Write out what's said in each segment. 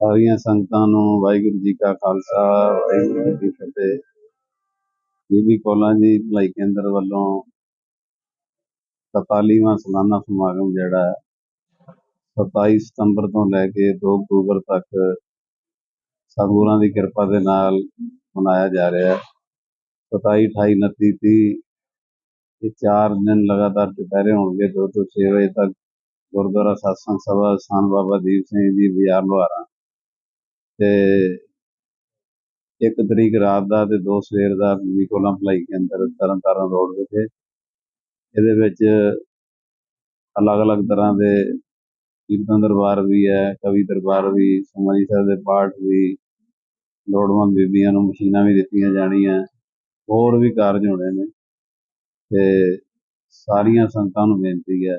ਸਾਰੀਆਂ ਸੰਗਤਾਂ ਨੂੰ ਵਾਹਿਗੁਰੂ ਜੀ ਕਾ ਖਾਲਸਾ ਵਾਹਿਗੁਰੂ ਜੀ ਕੀ ਫਤਿਹ। ਬੀਬੀ ਕੋਲਾਂ ਜੀ ਭਲਾਈ ਕੇਂਦਰ ਵੱਲੋਂ 44ਵਾਂ ਸਾਲਾਨਾ ਸਮਾਗਮ ਜਿਹੜਾ ਹੈ, 27 ਸਤੰਬਰ ਤੋਂ ਲੈ ਕੇ 2 ਅਕਤੂਬਰ ਤੱਕ ਸਤਿਗੁਰਾਂ ਦੀ ਕਿਰਪਾ ਦੇ ਨਾਲ ਮਨਾਇਆ ਜਾ ਰਿਹਾ ਹੈ। 27 28 29 30 ਇਹ ਚਾਰ ਦਿਨ ਲਗਾਤਾਰ ਦੁਪਹਿਰੇ ਹੋਣਗੇ 2 ਤੋਂ 6 ਵਜੇ ਤੱਕ ਗੁਰਦੁਆਰਾ ਸਤਸੰਗ ਸਭਾ ਸਥਾਨ ਬਾਬਾ ਦੀਪ ਸਿੰਘ ਜੀ ਬਾਜ਼ਾਰ ਲੁਹਾਰਾ ਤੇ ਇੱਕ ਤਰੀਕ ਰਾਤ ਦਾ ਤੇ ਦੋ ਸਵੇਰ ਦਾ ਬੀਬੀ ਕੋਲਾਂ ਭਲਾਈ ਕੇਂਦਰ ਤਰਨ ਤਾਰਨ ਰੋਡ ਵਿਖੇ ਇਹਦੇ ਵਿੱਚ ਅਲੱਗ-ਅਲੱਗ ਤਰ੍ਹਾਂ ਦੇ ਕੀਰਤਨ ਦਰਬਾਰ ਵੀ ਹੈ, ਕਵੀ ਦਰਬਾਰ ਵੀ ਸੁਖਮਨੀ ਸਾਹਿਬ ਦੇ ਪਾਠ ਵੀ, ਲੋੜਵੰਦ ਬੀਬੀਆਂ ਨੂੰ ਮਸ਼ੀਨਾਂ ਵੀ ਦਿੱਤੀਆਂ ਜਾਣੀਆਂ, ਹੋਰ ਵੀ ਕਾਰਜ ਹੋਣੇ ਨੇ। ਤੇ ਸਾਰੀਆਂ ਸੰਗਤਾਂ ਨੂੰ ਬੇਨਤੀ ਹੈ,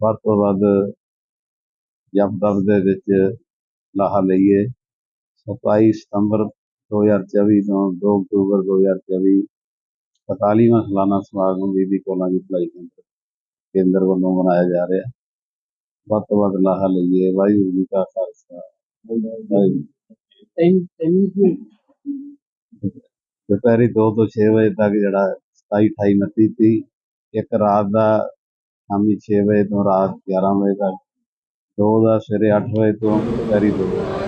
ਵੱਧ ਤੋਂ ਵੱਧ ਜਪ ਤਪ ਦੇ ਵਿੱਚ ਲਾਹਾ ਲਈਏ। 27 ਸਤੰਬਰ 2024 ਤੋਂ 2 ਅਕਤੂਬਰ 2024 41ਵਾਂ ਸਾਲਾਨਾ ਸਮਾਗਮ ਬੀਬੀ ਕੋਲਾਂ ਦੀ ਭਲਾਈ ਕੇਂਦਰ ਕੇਂਦਰ ਵੱਲੋਂ ਮਨਾਇਆ ਜਾ ਰਿਹਾ। ਵੱਧ ਤੋਂ ਵੱਧ ਲਾਹਾ ਲਈਏ। ਵਾਹਿਗੁਰੂ ਜੀ ਕਾ ਖਾਲਸਾ। ਦੁਪਹਿਰੀ 2 ਤੋਂ 6 ਵਜੇ ਤੱਕ ਜਿਹੜਾ 27 28 29 30 ਇੱਕ ਰਾਤ ਦਾ ਸ਼ਾਮੀ 6 ਵਜੇ ਤੋਂ ਰਾਤ 11 ਵਜੇ ਤੱਕ ਦੋ ਦਾ ਸਵੇਰੇ 8 ਵਜੇ ਤੋਂ ਦੁਪਹਿਰੀ 2 ਵਜੇ।